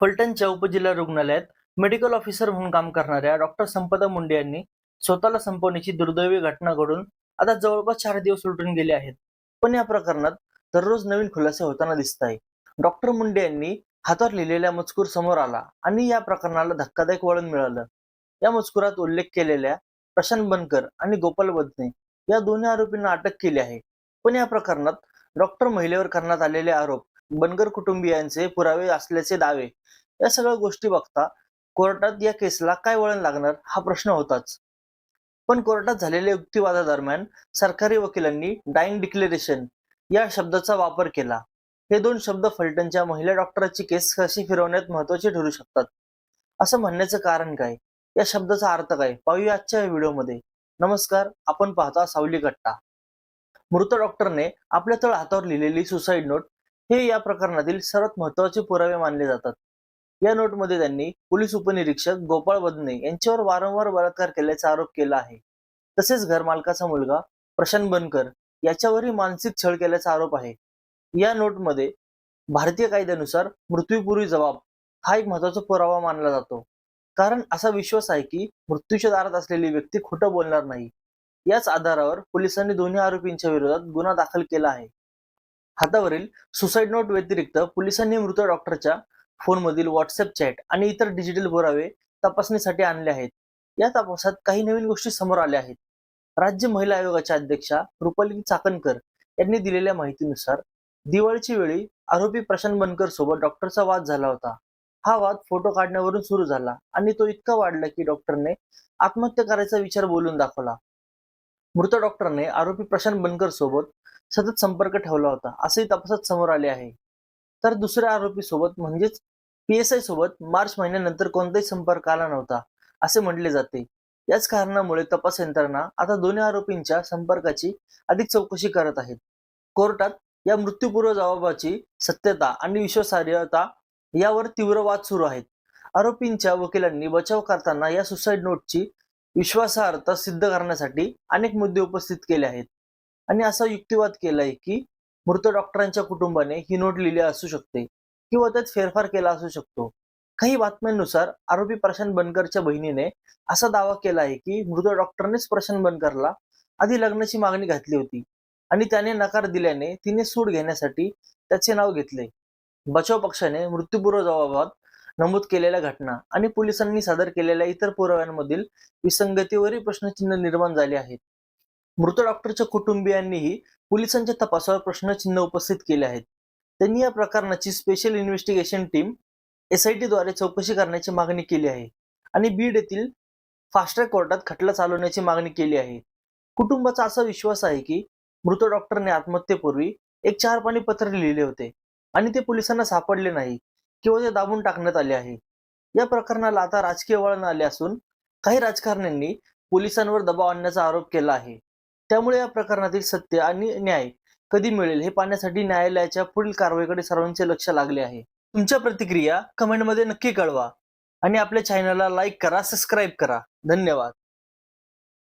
फलटणच्या उपजिल्हा रुग्णालयात medical officer म्हणून काम करणाऱ्या डॉक्टर संपदा मुंडे यांनी स्वतःला संपवण्याची दुर्दैवी घटना घडून आता जवळपास चार दिवस उलटून गेले आहेत. पण या प्रकरणात दररोज नवीन खुलासे होताना दिसत आहे डॉक्टर मुंडे यांनी हातावर लिहिलेला मजकूर समोर आला आणि या प्रकरणाला धक्कादायक वळण मिळालं. या मजकुरात उल्लेख केलेल्या प्रशांत बनकर आणि गोपाल बदने या दोन्ही आरोपींना अटक केली आहे. पण या प्रकरणात डॉक्टर महिलेवर करण्यात आलेले आरोप बनगर कुटुंबियांचे पुरावे असल्याचे दावे या सगळ्या गोष्टी बघता कोर्टात या केसला काय वळण लागणार हा प्रश्न होताच. पण कोर्टात झालेल्या युक्तिवादादरम्यान सरकारी वकिलांनी डाईंग डिक्लेरेशन या शब्दाचा वापर केला. हे दोन शब्द फलटणच्या महिला डॉक्टराची केस कशी फिरवण्यात महत्त्वाचे ठरू शकतात? असं म्हणण्याचं कारण काय? या शब्दाचा अर्थ काय? पाहूया आजच्या व्हिडिओमध्ये. नमस्कार आपण पाहता सावली कट्टा मृत डॉक्टरने आपल्या तळ हातावर लिहिलेली सुसाईड नोट हे या प्रकरणातील सर्वात महत्त्वाचे पुरावे मानले जातात. या नोटमध्ये त्यांनी पोलीस उपनिरीक्षक गोपाळ बदने यांच्यावर वारंवार बलात्कार केल्याचा आरोप केला आहे. तसेच घरमालकाचा मुलगा प्रशांत बनकर याच्यावरही मानसिक छळ केल्याचा आरोप आहे. या नोटमध्ये भारतीय कायद्यानुसार मृत्यूपूर्वी जबाब हा एक महत्त्वाचा पुरावा मानला जातो. कारण असा विश्वास आहे की मृत्यूच्या दारात असलेली व्यक्ती खोटं बोलणार नाही. याच आधारावर पोलिसांनी दोन्ही आरोपींच्या विरोधात गुन्हा दाखल केला आहे. हातावरील सुसाईड नोट व्यतिरिक्त पोलिसांनी मृत डॉक्टरच्या फोनमधील व्हॉट्सअप चॅट आणि इतर डिजिटल पुरावे तपासणीसाठी आणले आहेत. या तपासात काही नवीन गोष्टी समोर आल्या आहेत. राज्य महिला आयोगाच्या अध्यक्षा रुपाली चाकणकर यांनी दिलेल्या माहितीनुसार दिवाळीच्या वेळी आरोपी प्रशांत बनकर सोबत डॉक्टरचा वाद झाला होता. हा वाद फोटो काढण्यावरून सुरू झाला आणि तो इतका वाढला की डॉक्टरने आत्महत्या करायचा विचार बोलून दाखवला. मृत डॉक्टरने आरोपी प्रशांत बनकर सोबत सतत संपर्क ठेवला होता. असेही तपासात समोर आले आहे. तर दुसऱ्या आरोपी सोबत म्हणजेच पीएसआय सोबत मार्च महिन्यानंतर कोणताही संपर्क आला नव्हता असे म्हटले जाते. याच कारणामुळे तपास यंत्रणा आता दोन्ही आरोपींच्या संपर्काची अधिक चौकशी करत आहेत. कोर्टात या मृत्यूपूर्व जबाबाची सत्यता आणि विश्वासार्हता यावर तीव्र वाद सुरू आहेत. आरोपींच्या वकिलांनी बचाव करताना या सुसाईड नोटची विश्वासार्हता सिद्ध करण्यासाठी अनेक मुद्दे उपस्थित केले आहेत. आणि असा युक्तिवाद केलाय की मृत डॉक्टरांच्या कुटुंबाने ही नोट लिहिली असू शकते किंवा त्यात फेरफार केला असू शकतो. काही बातम्यांनुसार आरोपी प्रशांत बनकरच्या बहिणीने असा दावा केला आहे की मृत डॉक्टरनेच प्रशांत बनकरला आधी लग्नाची मागणी घातली होती आणि त्याने नकार दिल्याने तिने सूड घेण्यासाठी त्याचे नाव घेतले. बचाव पक्षाने मृत्यूपूर्व जबाबात नमूद केलेल्या घटना आणि पोलिसांनी सादर केलेल्या इतर पुराव्यांमधील विसंगतीवरही प्रश्नचिन्ह निर्माण झाले आहेत. मृत डॉक्टरच्या कुटुंबियांनीही पोलिसांच्या तपासावर प्रश्नचिन्ह उपस्थित केले आहेत. त्यांनी या प्रकरणाची स्पेशल इन्व्हेस्टिगेशन टीम एसआयटी द्वारे चौकशी करण्याची मागणी केली आहे आणि बीड येथील फास्ट्रॅक कोर्टात खटला चालवण्याची मागणी केली आहे. कुटुंबाचा असा विश्वास आहे की मृत डॉक्टरने आत्महत्येपूर्वी एक चार पाणी पत्र लिहिले होते आणि ते पोलिसांना सापडले नाही किंवा ते दाबून टाकण्यात आले आहे. या प्रकरणाला आता राजकीय वळण आले असून काही राजकारण्यांनी पोलिसांवर दबाव आणण्याचा आरोप केला आहे. त्यामुळे या प्रकरणातील सत्य आणि न्याय कधी मिळेल हे पाहण्यासाठी न्यायालयाच्या पुढील कारवाईकडे सर्वांचे लक्ष लागले आहे. तुमच्या प्रतिक्रिया कमेंटमध्ये नक्की कळवा आणि आपल्या चॅनलला लाईक करा सबस्क्राईब करा. धन्यवाद.